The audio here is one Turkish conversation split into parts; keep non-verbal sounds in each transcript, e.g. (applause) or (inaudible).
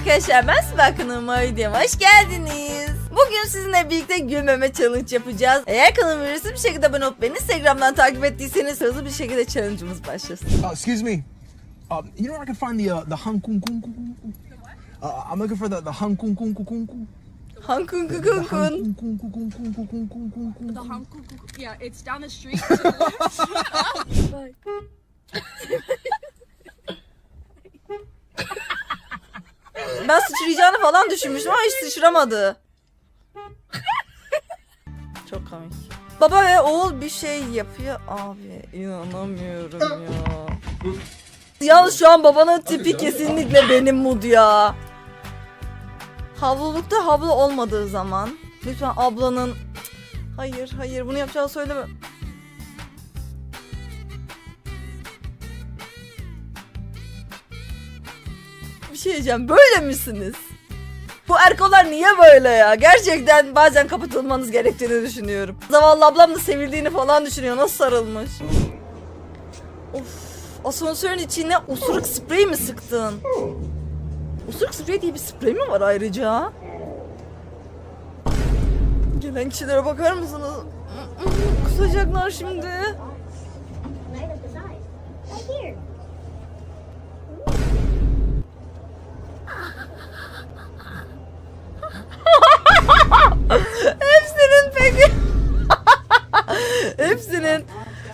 arkadaşlar ben kanalıma videoma hoş geldiniz. Bugün sizinle birlikte gülmeme challenge yapacağız. Eğer kanalıma ücretsiz bir şekilde abone olup beni Instagram'dan takip ettiyseniz hızlı bir şekilde challenge'ımız başlasın. Uh, excuse me. Um, you know where I can find the uh, the Hang Kung Kung Kung Kung? Uh, I'm looking for the the Hang Kung Kung Kung Kung Kung. Hankun The kukun Hang kun. Kung Kung Kung Kung Kung Kung Kung Kung Kung. The Hong Kong, yeah, it's down the street. to the left. Ben sıçrayacağını falan düşünmüştüm ama hiç sıçramadı. Çok komik. Baba ve oğul bir şey yapıyor. Abi inanamıyorum ya. Yalnız şu an babanın tipi kesinlikle benim mood ya. Havlulukta havlu olmadığı zaman lütfen ablanın hayır hayır bunu yapacağını söyleme. Şey diyeceğim böyle misiniz? Bu erkolar niye böyle ya? Gerçekten bazen kapatılmanız gerektiğini düşünüyorum. Zavallı ablam da sevildiğini falan düşünüyor. Nasıl sarılmış? Of. Asansörün içine osuruk sprey mi sıktın? Osuruk sprey diye bir sprey mi var ayrıca? Gelen kişilere bakar mısınız? Kusacaklar şimdi.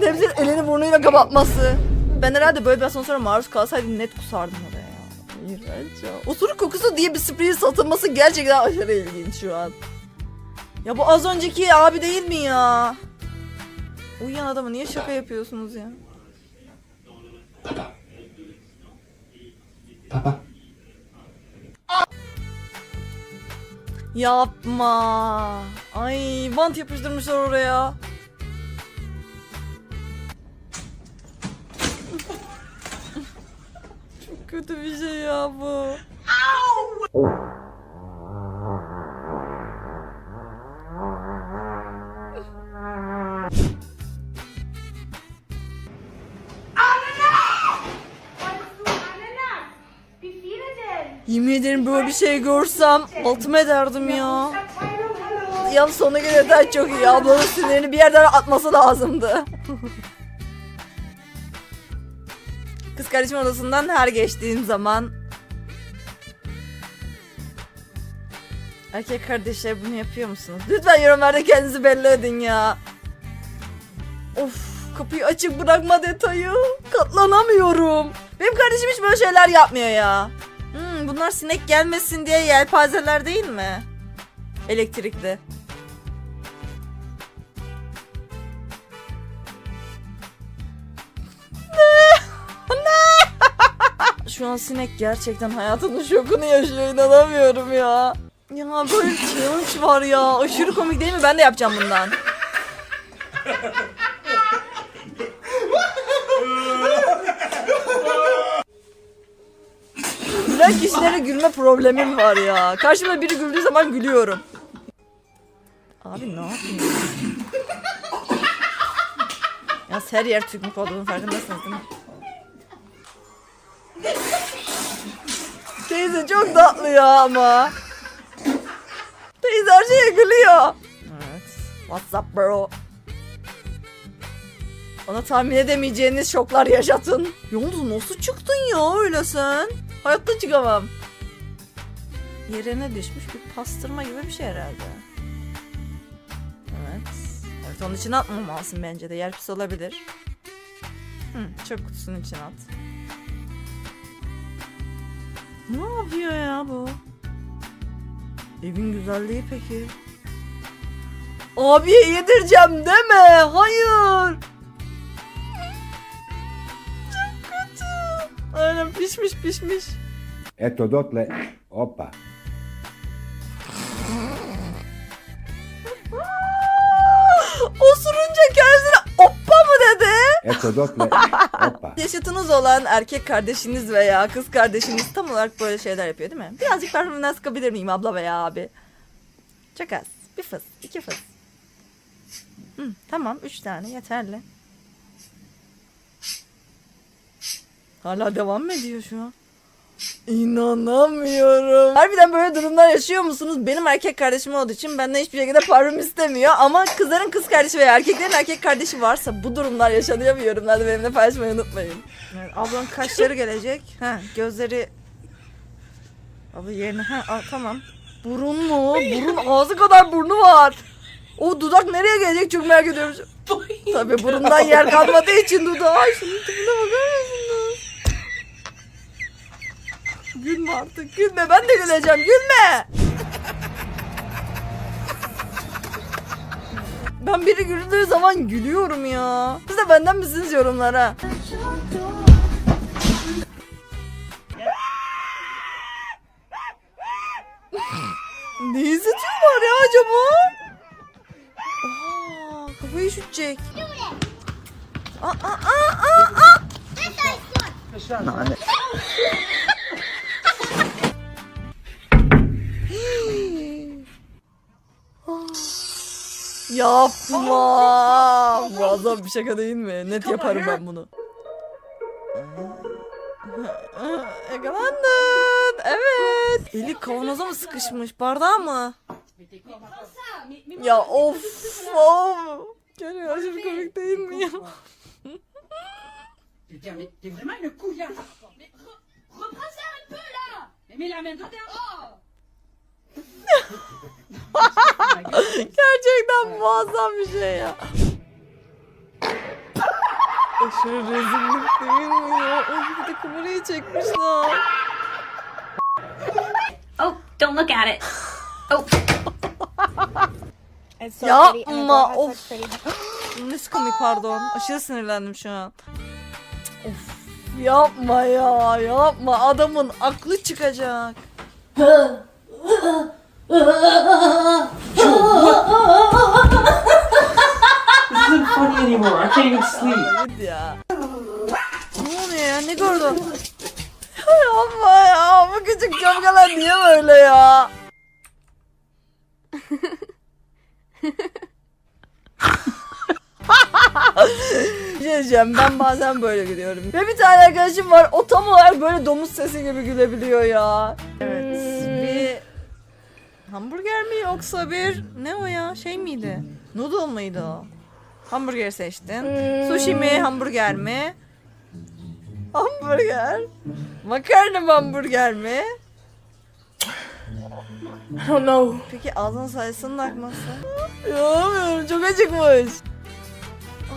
Hepsinin elini burnuyla kapatması. Ben herhalde böyle bir asansöre maruz kalsaydım net kusardım oraya ya. İğrenç ya. Osuruk kokusu diye bir spreyin satılması gerçekten aşırı ilginç şu an. Ya bu az önceki abi değil mi ya? Uyuyan adamı niye şaka yapıyorsunuz ya? Yapma. Ay bant yapıştırmışlar oraya. Çok kötü bir şey ya bu. Yemin ederim böyle bir şey görsem altıma ederdim ya. Yalnız sona gelirden çok iyi. Ablanın sinirini bir yerden atması lazımdı. (laughs) Kardeşim odasından her geçtiğim zaman Erkek kardeşler bunu yapıyor musunuz? Lütfen yorumlarda kendinizi belli edin ya. Of kapıyı açık bırakma detayı. Katlanamıyorum. Benim kardeşim hiç böyle şeyler yapmıyor ya. Hmm, bunlar sinek gelmesin diye yelpazeler değil mi? Elektrikli. Şu an sinek gerçekten hayatının şokunu yaşıyor inanamıyorum ya. Ya böyle bir challenge var ya. Aşırı komik değil mi? Ben de yapacağım bundan. Gülen kişilere gülme problemim var ya. Karşımda biri güldüğü zaman gülüyorum. Abi ne yapayım? ya her yer tükmük olduğunu farkındasınız değil mi? Teyze çok tatlı ya ama. Teyze her şeye gülüyor. Evet. What's up bro? Ona tahmin edemeyeceğiniz şoklar yaşatın. Yalnız nasıl çıktın ya öyle sen? Hayatta çıkamam. Yerine düşmüş bir pastırma gibi bir şey herhalde. Evet. Evet onun içine atmamalısın bence de. Yer pis olabilir. Hı, çöp kutusunun içine at. Ne yapıyor ya bu? Evin güzelliği peki. Abiye yedireceğim deme. Hayır. Çok kötü. Aynen pişmiş pişmiş. Eto dotle, opa. Osurunca oppa opa. (laughs) Yaşıtınız olan erkek kardeşiniz veya kız kardeşiniz tam olarak böyle şeyler yapıyor değil mi? Birazcık parfümünden sıkabilir miyim abla veya abi? Çok az. Bir fıs, iki fıs. Hı, tamam, üç tane yeterli. Hala devam mı ediyor şu an? İnanamıyorum. Harbiden böyle durumlar yaşıyor musunuz? Benim erkek kardeşim olduğu için benden hiçbir şekilde parfüm istemiyor. Ama kızların kız kardeşi veya erkeklerin erkek kardeşi varsa bu durumlar yaşanıyor mu yorumlarda benimle paylaşmayı unutmayın. Evet, ablanın kaşları gelecek. Ha, gözleri... Abla yerine... Ha, aa, tamam. Burun mu? Burun ağzı kadar burnu var. O dudak nereye gelecek çok merak ediyorum. Tabii burundan yer kalmadığı için dudağı. Şunun tipine bakar mısınız? Gülme artık gülme ben de güleceğim gülme. Ben biri güldüğü zaman gülüyorum ya. Siz de benden misiniz yorumlara? ne izletiyorlar ya acaba? Aa, kafayı üşütecek. Aa, aa, aa, aa, aa. Yapma. Muazzam bir şaka değil mi? Net yaparım ben bunu. Yakalandın. Evet. Eli kavanoza mı sıkışmış? Bardağa mı? Ya of of. Gel aşırı komik değil mi ya? Putain, mais t'es vraiment une couillard. Mais re- reprends ça un peu là. Mais mets la main dedans. Gerçekten muazzam bir şey ya. Aşırı rezillik değil mi ya? Of bir de kamerayı çekmişler. Oh, don't look at it. Oh. It's so Ya, pretty, and the ma, girl has of. (gasps) Nasıl komik pardon. Aşırı sinirlendim şu an. Of. Yapma ya yapma adamın aklı çıkacak. (gasps) (laughs) This isn't funny anymore. I can't even sleep. Ya. Ne oluyor ya ne gördün? yapma ya bu küçük camgalar niye böyle ya? Bir şey ben bazen böyle gülüyorum. Ve bir tane arkadaşım var o tam olarak böyle domuz sesi gibi gülebiliyor ya. Evet hamburger mi yoksa bir ne o ya şey miydi? Noodle mıydı o? Hamburger seçtin. Sushi mi hamburger mi? Hamburger. Makarna mı hamburger mi? Don't know. Peki ağzının sayısının akması? Yapamıyorum çok acıkmış.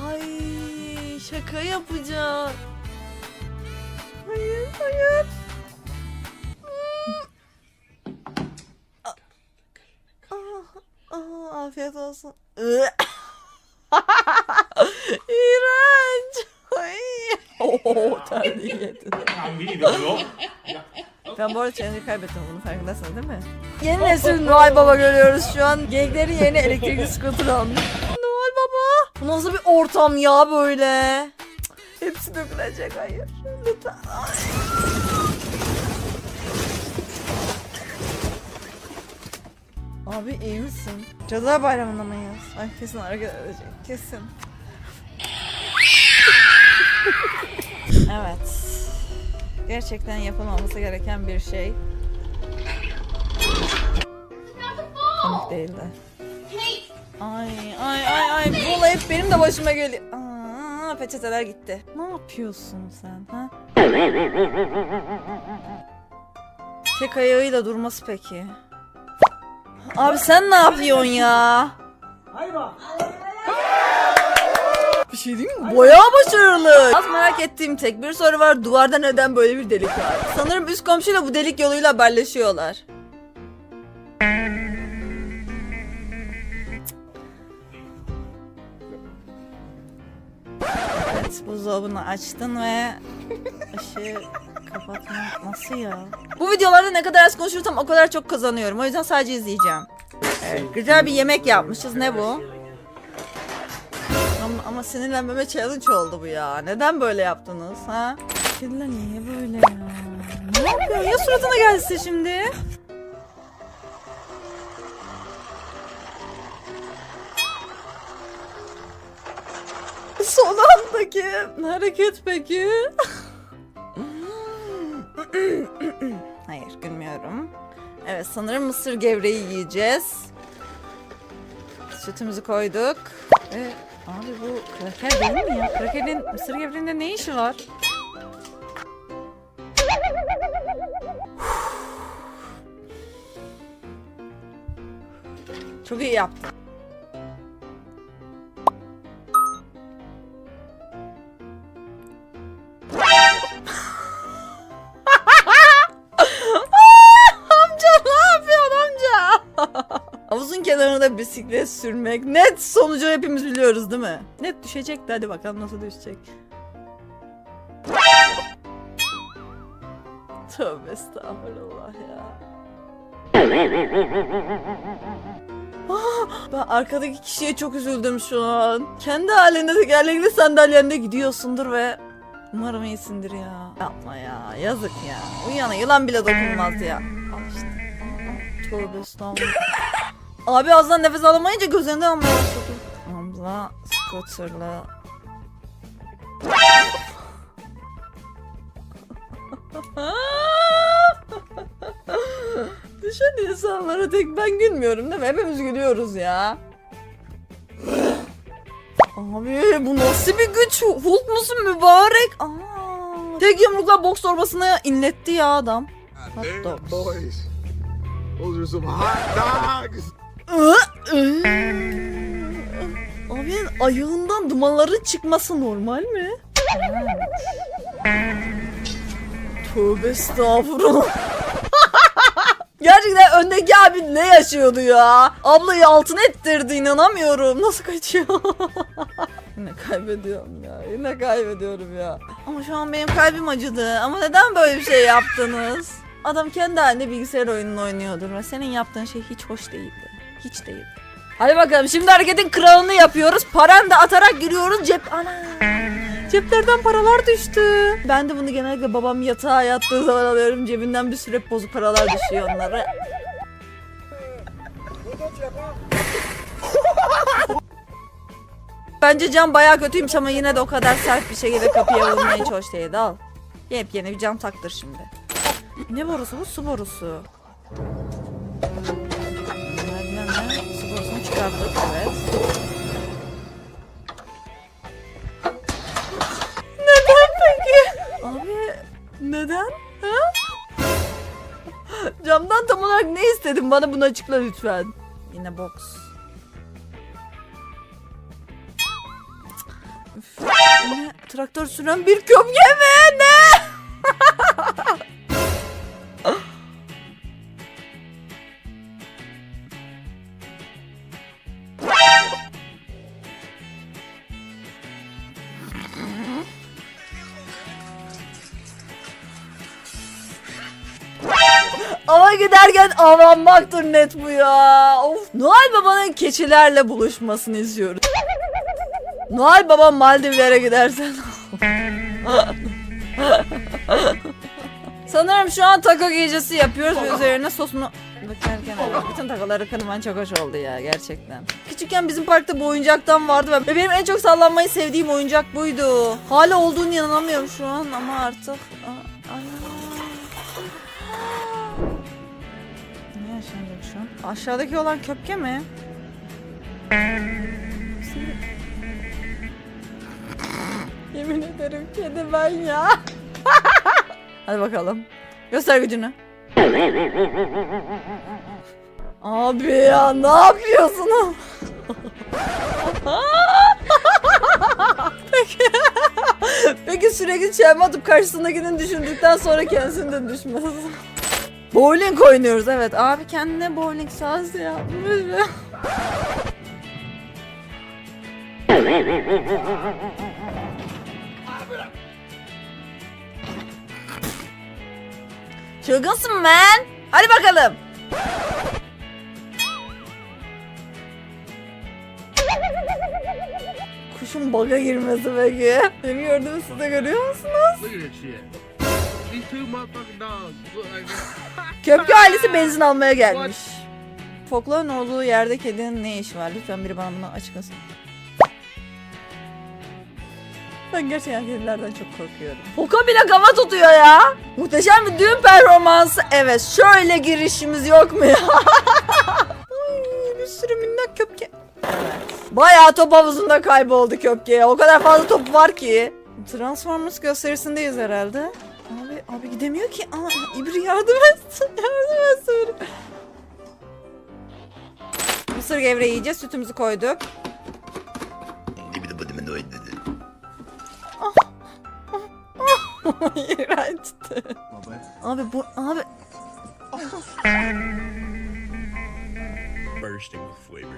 Ay şaka yapacak. Hayır hayır. Ah, afiyet olsun. (laughs) İğrenç. Oo, terliği yedin. Ben bu arada challenge'ı kaybettim bunu farkındasın değil mi? Yeni nesil Noel Baba görüyoruz şu an. Geyiklerin yeni elektrikli scooter almış. Noel Baba. Bu nasıl bir ortam ya böyle? Cık, Hepsi dökülecek hayır. Lütfen. Ay. Abi iyi misin? Cadılar Bayramı'nda mıyız? Ay kesin hareket edecek. Kesin. (laughs) evet. Gerçekten yapılmaması gereken bir şey. Komik değildi. Ay ay ay ay bu olay hep benim de başıma geliyor. Aa, peçeteler gitti. Ne yapıyorsun sen ha? Tek ayağıyla durması peki. Abi sen ne yapıyorsun ya? Bir şey diyeyim mi? Bayağı başarılı. Az merak ettiğim tek bir soru var. Duvarda neden böyle bir delik var? Sanırım üst komşuyla bu delik yoluyla haberleşiyorlar. Evet buzdolabını açtın ve ışığı kapatma nasıl ya? Bu videolarda ne kadar az konuşursam o kadar çok kazanıyorum. O yüzden sadece izleyeceğim. Evet, güzel bir yemek yapmışız. Ne bu? Ama, ama sinirlenmeme challenge oldu bu ya. Neden böyle yaptınız ha? Kediler niye böyle ya? Ne yapıyor? Ya suratına gelse şimdi? Son andaki hareket peki? (clears throat) Hayır gülmüyorum. Evet sanırım mısır gevreği yiyeceğiz. Sütümüzü koyduk. Ve abi bu kraker değil mi ya? Krakerin mısır gevreğinde ne işi var? Çok iyi yaptın. Bisiklet sürmek net sonucu hepimiz biliyoruz değil mi? Net düşecekti hadi bakalım nasıl düşecek. Tövbe estağfurullah ya. Ah, Ben arkadaki kişiye çok üzüldüm şu an. Kendi halinde tekerlekli sandalyende gidiyorsundur ve umarım iyisindir ya. Yapma ya yazık ya. Uyuyana yılan bile dokunmaz ya. Al işte. Tövbe estağfurullah. Abi ağzından nefes alamayınca gözlerinden almaya başladı. Abla scooter'la (laughs) Düşen insanlara tek ben gülmüyorum değil mi? Hepimiz gülüyoruz ya. Abi bu nasıl bir güç? Hulk musun mübarek? Aa, tek yumrukla boks torbasına inletti ya adam. Hot dogs. Those are some hot dogs. Abi ayağından dumanların çıkması normal mi? Tövbe estağfurullah. (laughs) Gerçekten öndeki abi ne yaşıyordu ya? Ablayı altın ettirdi inanamıyorum. Nasıl kaçıyor? (laughs) Yine kaybediyorum ya. Yine kaybediyorum ya. Ama şu an benim kalbim acıdı. Ama neden böyle bir şey yaptınız? Adam kendi halinde bilgisayar oyununu oynuyordur ve senin yaptığın şey hiç hoş değildi. Hiç değildi. Hadi bakalım şimdi hareketin kralını yapıyoruz. Paran da atarak giriyoruz cep. Ana. Ceplerden paralar düştü. Ben de bunu genellikle babam yatağa yattığı zaman alıyorum. Cebinden bir süre bozuk paralar düşüyor onlara. (laughs) Bence cam bayağı kötüymüş ama yine de o kadar sert bir şekilde kapıya vurmaya hiç hoş değildi. Al. Yepyeni bir cam taktır şimdi. Ne borusu bu? Su borusu. Çıkardık. Evet. Neden peki? Abi neden? Ha? Camdan tam olarak ne istedin? Bana bunu açıkla lütfen. Yine box. Üf, yine traktör süren bir kömge mi? Ne? Ama giderken avlanmaktır net bu ya. Of. Noel Baba'nın keçilerle buluşmasını izliyoruz. Noel Baba Maldivlere gidersen. Sanırım şu an taco gecesi yapıyoruz ve üzerine sosunu dökerken bütün takoları kırman çok hoş oldu ya gerçekten. Küçükken bizim parkta bu oyuncaktan vardı ve benim en çok sallanmayı sevdiğim oyuncak buydu. Hala olduğunu inanamıyorum şu an ama artık... Aa, Aşağıdaki olan köpke mi? Yemin ederim kedi ben ya. (laughs) Hadi bakalım. Göster gücünü. Abi ya ne yapıyorsun? (laughs) Peki. Peki sürekli çelme atıp karşısındakinin düşündükten sonra kendisinin düşmez. Bowling oynuyoruz evet. Abi kendine bowling sahası yapmış. Çılgınsın man. Hadi bakalım. Kuşun baga girmesi peki. Beni gördüğünüz siz de görüyor musunuz? Köpke ailesi benzin almaya gelmiş. Fokların olduğu yerde kedinin ne işi var? Lütfen biri bana bunu açıklasın. Ben gerçekten kedilerden çok korkuyorum. Foka bile kafa tutuyor ya. Muhteşem bir düğün performansı. Evet şöyle girişimiz yok mu ya? (laughs) Ay, bir sürü minnak köpke. Evet. Bayağı top havuzunda kayboldu köpke. O kadar fazla top var ki. Transformers gösterisindeyiz herhalde. Abi, gidemiyor ki. Aa, İbri yardım etsin. (laughs) Yardım etsin. Mısır gevreği yiyeceğiz. Sütümüzü koyduk. İğrençti. Abi bu abi bursting with flavor.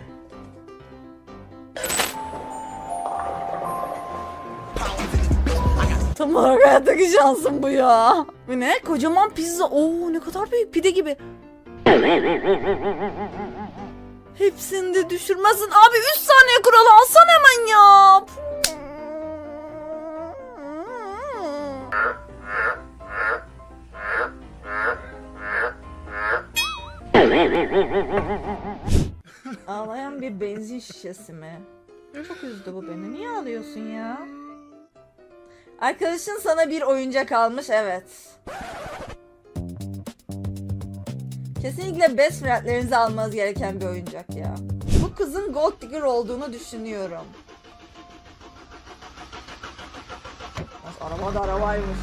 Tam olarak şansım bu ya. Bu ne? Kocaman pizza. Oo ne kadar büyük pide gibi. Hepsini de düşürmezsin. Abi 3 saniye kuralı alsan hemen ya. Ağlayan bir benzin şişesi mi? Çok üzdü bu beni. Niye ağlıyorsun ya? Arkadaşın sana bir oyuncak almış evet. Kesinlikle best friendlerinize almanız gereken bir oyuncak ya. Bu kızın gold digger olduğunu düşünüyorum. Araba da arabaymış.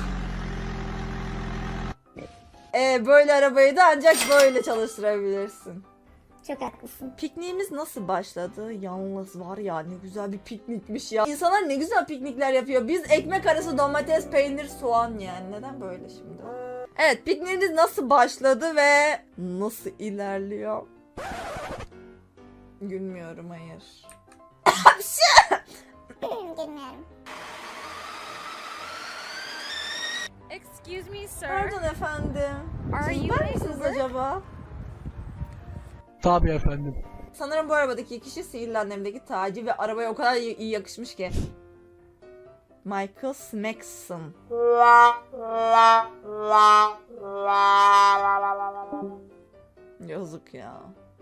Ee, böyle arabayı da ancak böyle çalıştırabilirsin. Çok haklısın. Pikniğimiz nasıl başladı? Yalnız var ya ne güzel bir piknikmiş ya. İnsanlar ne güzel piknikler yapıyor. Biz ekmek arası domates, peynir, soğan yani. Neden böyle şimdi? Evet pikniğimiz nasıl başladı ve nasıl ilerliyor? Gülmüyorum hayır. Bilmiyorum. Excuse me, sir. Pardon efendim. Are Siz you mısınız Uber? acaba? Tabii efendim. Sanırım bu arabadaki kişi sihirli annemdeki tacı ve arabaya o kadar iyi yakışmış ki. Michael Smackson. Yazık ya.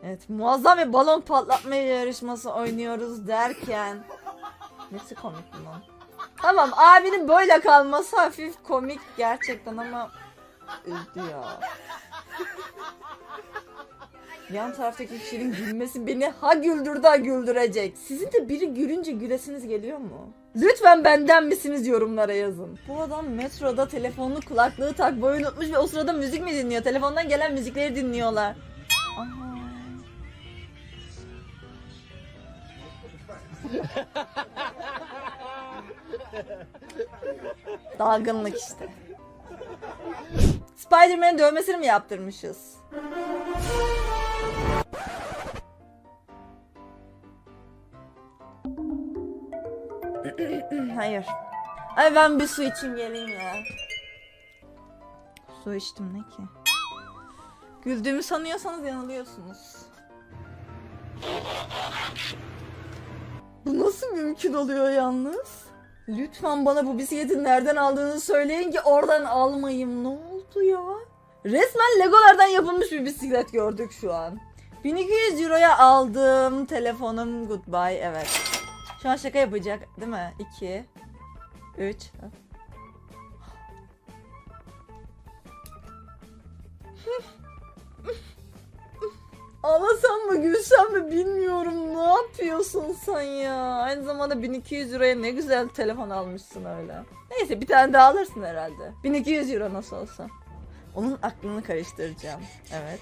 Evet muazzam bir balon patlatma yarışması oynuyoruz derken. Nesi komik bunun? Tamam abinin böyle kalması hafif komik gerçekten ama üzdü ya. Yan taraftaki kişinin gülmesi beni ha güldürdü ha güldürecek. Sizin de biri gülünce gülesiniz geliyor mu? Lütfen benden misiniz yorumlara yazın. Bu adam metroda telefonlu kulaklığı takmayı unutmuş ve o sırada müzik mi dinliyor? Telefondan gelen müzikleri dinliyorlar. Dalgınlık işte. Spider-Man'in dövmesini mi yaptırmışız? Hayır. Ay ben bir su içeyim geleyim ya. Su içtim ne ki? Güldüğümü sanıyorsanız yanılıyorsunuz. Bu nasıl mümkün oluyor yalnız? Lütfen bana bu bisikleti nereden aldığını söyleyin ki oradan almayayım. Ne oldu ya? Resmen legolardan yapılmış bir bisiklet gördük şu an. 1200 euroya aldım telefonum goodbye evet. Şu an şaka yapacak değil mi? 2 3 Ağlasam mı gülsem mi bilmiyorum. Ne yapıyorsun sen ya? Aynı zamanda 1200 euroya ne güzel telefon almışsın öyle. Neyse bir tane daha alırsın herhalde. 1200 euro nasıl olsa. Onun aklını karıştıracağım. Evet.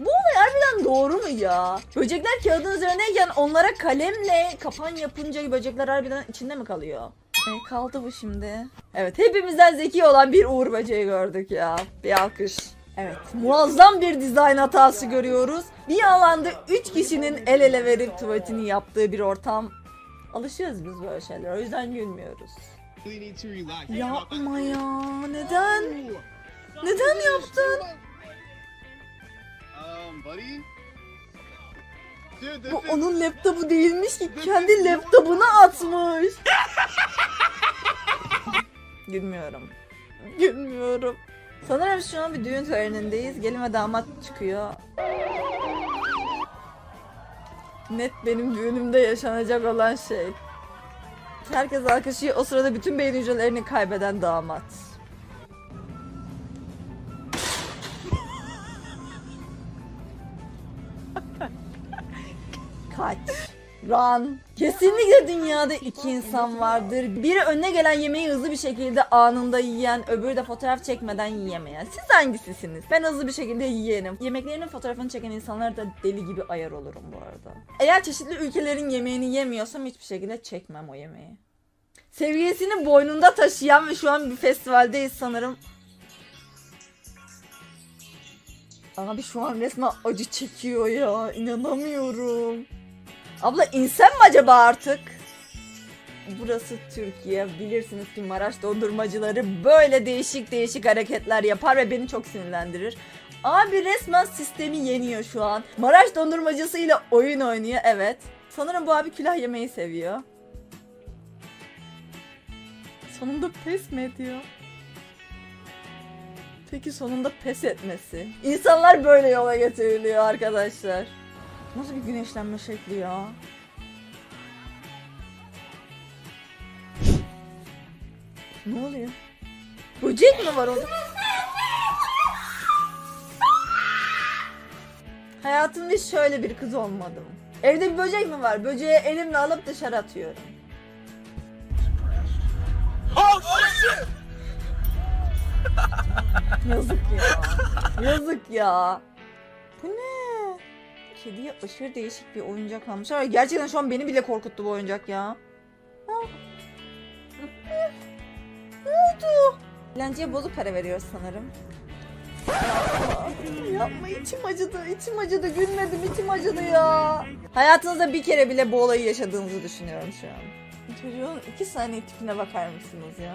Bu olay harbiden doğru mu ya? Böcekler kağıdın üzerindeyken onlara kalemle kapan yapınca böcekler harbiden içinde mi kalıyor? E, kaldı bu şimdi. Evet hepimizden zeki olan bir Uğur böceği gördük ya. Bir alkış. Evet muazzam bir dizayn hatası görüyoruz. Bir alanda 3 kişinin el ele verip tuvaletini yaptığı bir ortam. Alışıyoruz biz böyle şeyler o yüzden gülmüyoruz. Yapma ya neden? Neden yaptın? Bu onun laptopu değilmiş ki kendi laptopuna atmış. Gülmüyorum. Gülmüyorum. Sanırım şu an bir düğün törenindeyiz. Gelin ve damat çıkıyor. Net benim düğünümde yaşanacak olan şey. Herkes alkışlıyor. O sırada bütün beyin hücrelerini kaybeden damat. Kaç. Run. Kesinlikle dünyada iki insan vardır. Biri önüne gelen yemeği hızlı bir şekilde anında yiyen, öbürü de fotoğraf çekmeden yiyemeyen. Siz hangisisiniz? Ben hızlı bir şekilde yiyenim. Yemeklerinin fotoğrafını çeken insanlar da deli gibi ayar olurum bu arada. Eğer çeşitli ülkelerin yemeğini yemiyorsam hiçbir şekilde çekmem o yemeği. Sevgilisini boynunda taşıyan ve şu an bir festivaldeyiz sanırım. Abi şu an resmen acı çekiyor ya. İnanamıyorum. Abla insem mi acaba artık? Burası Türkiye. Bilirsiniz ki Maraş dondurmacıları böyle değişik değişik hareketler yapar ve beni çok sinirlendirir. Abi resmen sistemi yeniyor şu an. Maraş dondurmacısıyla oyun oynuyor evet. Sanırım bu abi külah yemeyi seviyor. Sonunda pes mi ediyor? Peki sonunda pes etmesi. İnsanlar böyle yola getiriliyor arkadaşlar. Nasıl bir güneşlenme şekli ya? Ne oluyor? Böcek mi var orada? Hayatımda hiç şöyle bir kız olmadım. Evde bir böcek mi var? Böceği elimle alıp dışarı atıyorum. Yazık ya. Yazık ya. Bu ne? Kediye aşırı değişik bir oyuncak almışlar. Gerçekten şu an beni bile korkuttu bu oyuncak ya. Ne oldu? Eğlenceye bozuk para veriyoruz sanırım. Yapma, içim acıdı, içim acıdı, gülmedim içim acıdı ya. Hayatınızda bir kere bile bu olayı yaşadığınızı düşünüyorum şu an. Çocuğun iki saniye tipine bakar mısınız ya?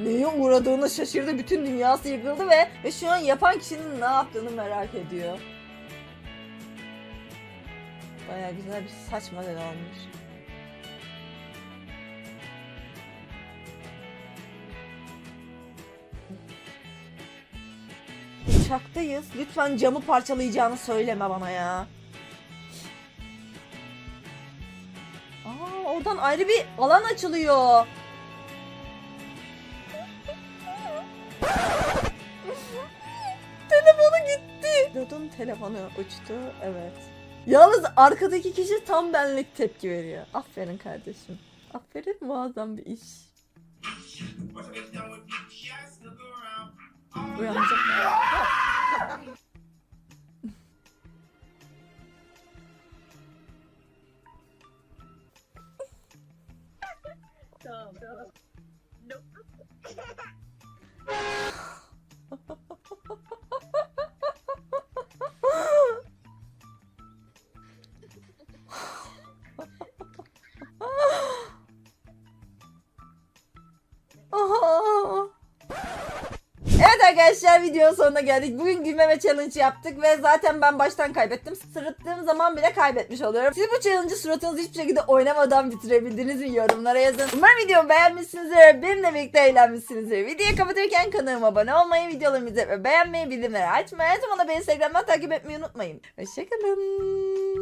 Neye uğradığını şaşırdı, bütün dünyası yıkıldı ve, ve şu an yapan kişinin ne yaptığını merak ediyor. Baya güzel bir saç model olmuş. Uçaktayız. Lütfen camı parçalayacağını söyleme bana ya. Aa, oradan ayrı bir alan açılıyor. (laughs) Telefonu gitti. Dodun telefonu uçtu. Evet. Yalnız arkadaki kişi tam benlik tepki veriyor. Aferin kardeşim. Aferin muazzam bir iş. Uyanacak mı? Aha. (laughs) arkadaşlar videonun sonuna geldik. Bugün gülmeme challenge yaptık ve zaten ben baştan kaybettim. Sırıttığım zaman bile kaybetmiş oluyorum. Siz bu challenge'ı suratınızı hiçbir şekilde oynamadan bitirebildiniz mi yorumlara yazın. Umarım videomu beğenmişsinizdir. Benimle birlikte eğlenmişsinizdir. Videoyu kapatırken kanalıma abone olmayı, videolarımı izlemeyi, beğenmeyi, bildirimleri açmayı, her zaman da beni Instagram'dan takip etmeyi unutmayın. Hoşçakalın.